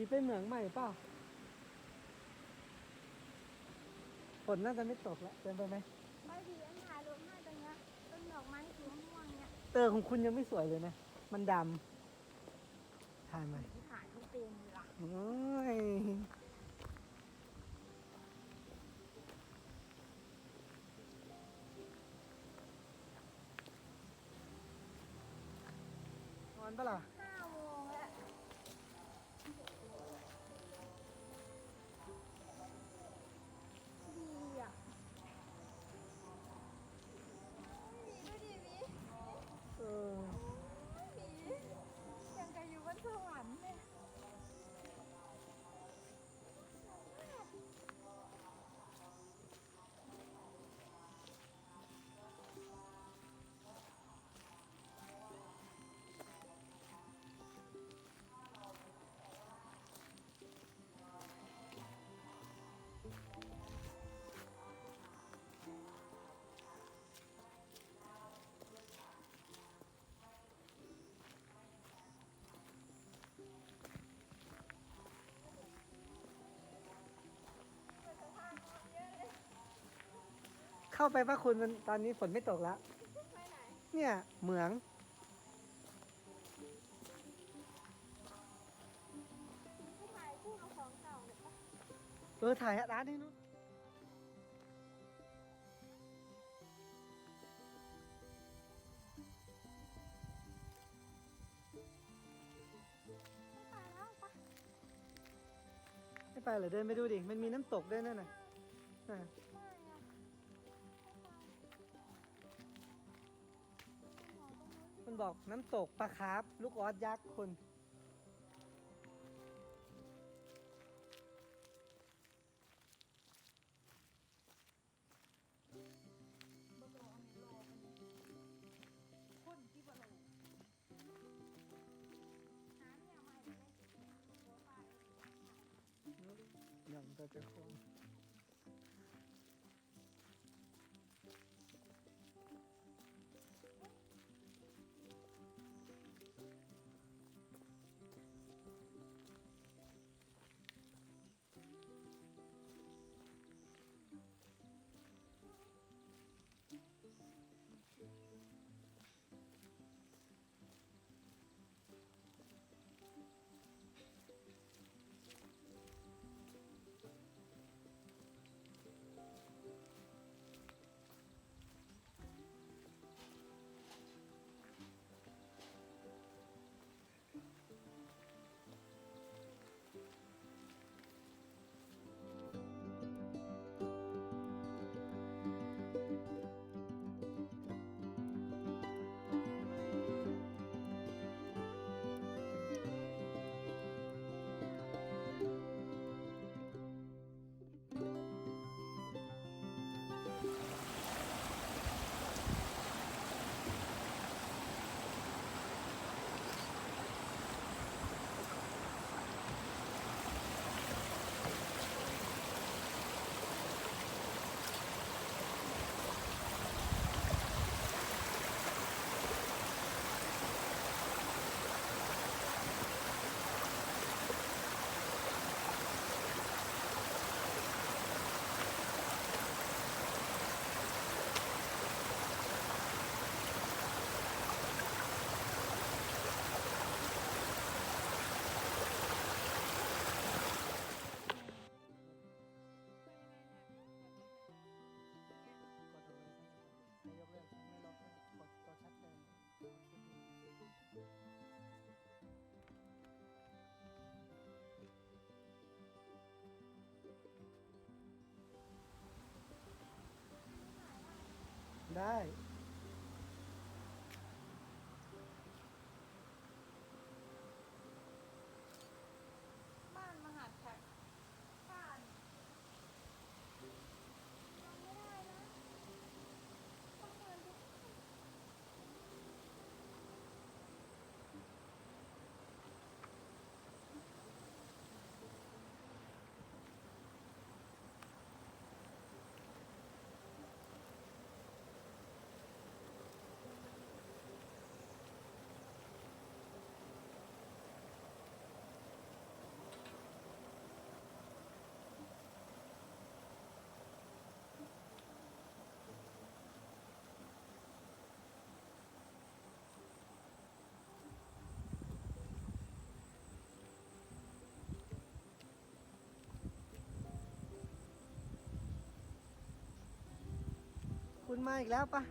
ปีไปเหมืองใหม่เปล่าฝนน่าจะไม่ตกแล้วเดินไปไหมไม่ดีอันถ่ายรูปให้ตรงเนี้ยต้นดอกไม้สีม่วงเนี่ยเตอของคุณยังไม่สวยเลยนะ มันดำถ่ายใหม่ที่ถ่ายรูปเป็นอยู่ละโอ้ยนอนปะล่ะ เข้าไปพระคุณมันตอนนี้ฝนไม่ตกแล้วไปไหนเนี่ยเหมืองไปถ่ายอะเออถ่ายร้านนี้นู้นไปแล้วปะไม่ไปเหรอเดินไปดูดิ มันมีน้ำตกด้วยนั่นน่ะ อะไม่อะไม่ไปหมอตรงนู้นมันบอกน้ำตกปลาคาร์ฟลูกออสยักษ์คุณบโลอันนี้โลอันนี้คนที่บโลน้ำเนี่ยมาเลยโลไปอย่างตัวเจ้าของ ได้ บ้านมหาดแท็กบ้านยังไม่ได้นะต้องเดินทุก คุณมาอีกแล้วปะ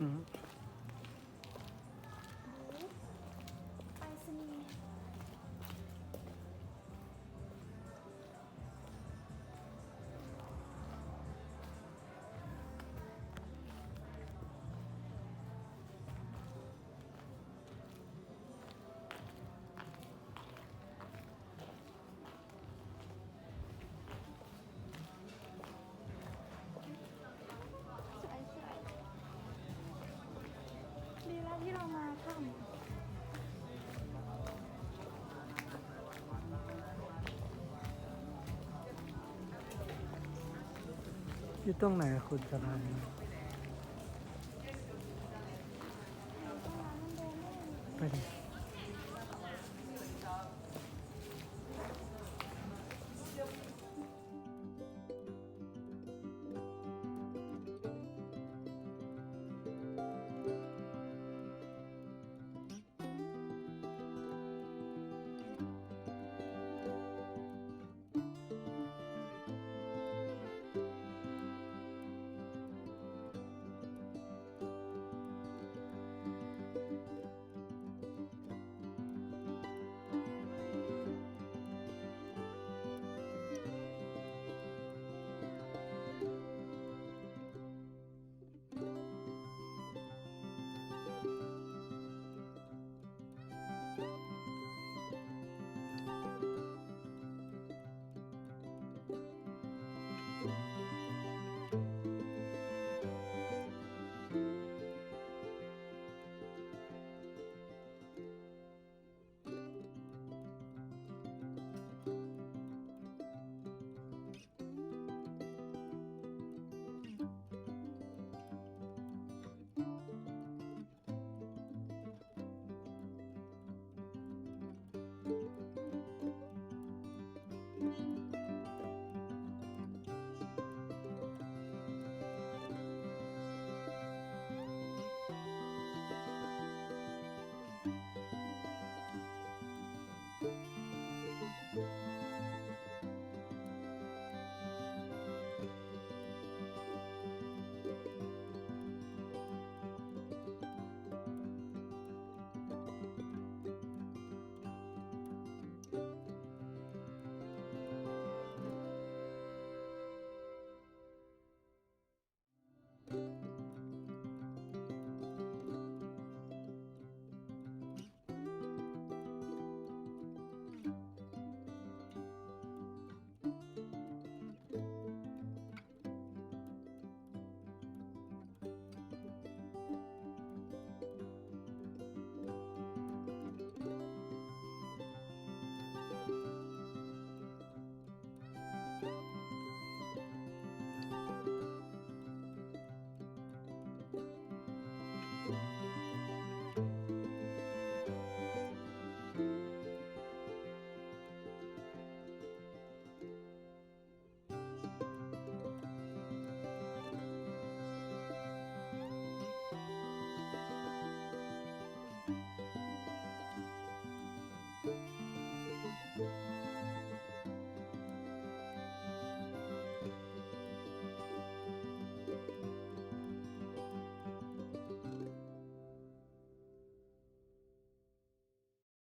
อื อยู่ตรงไหนคุณสะพานีไปดิ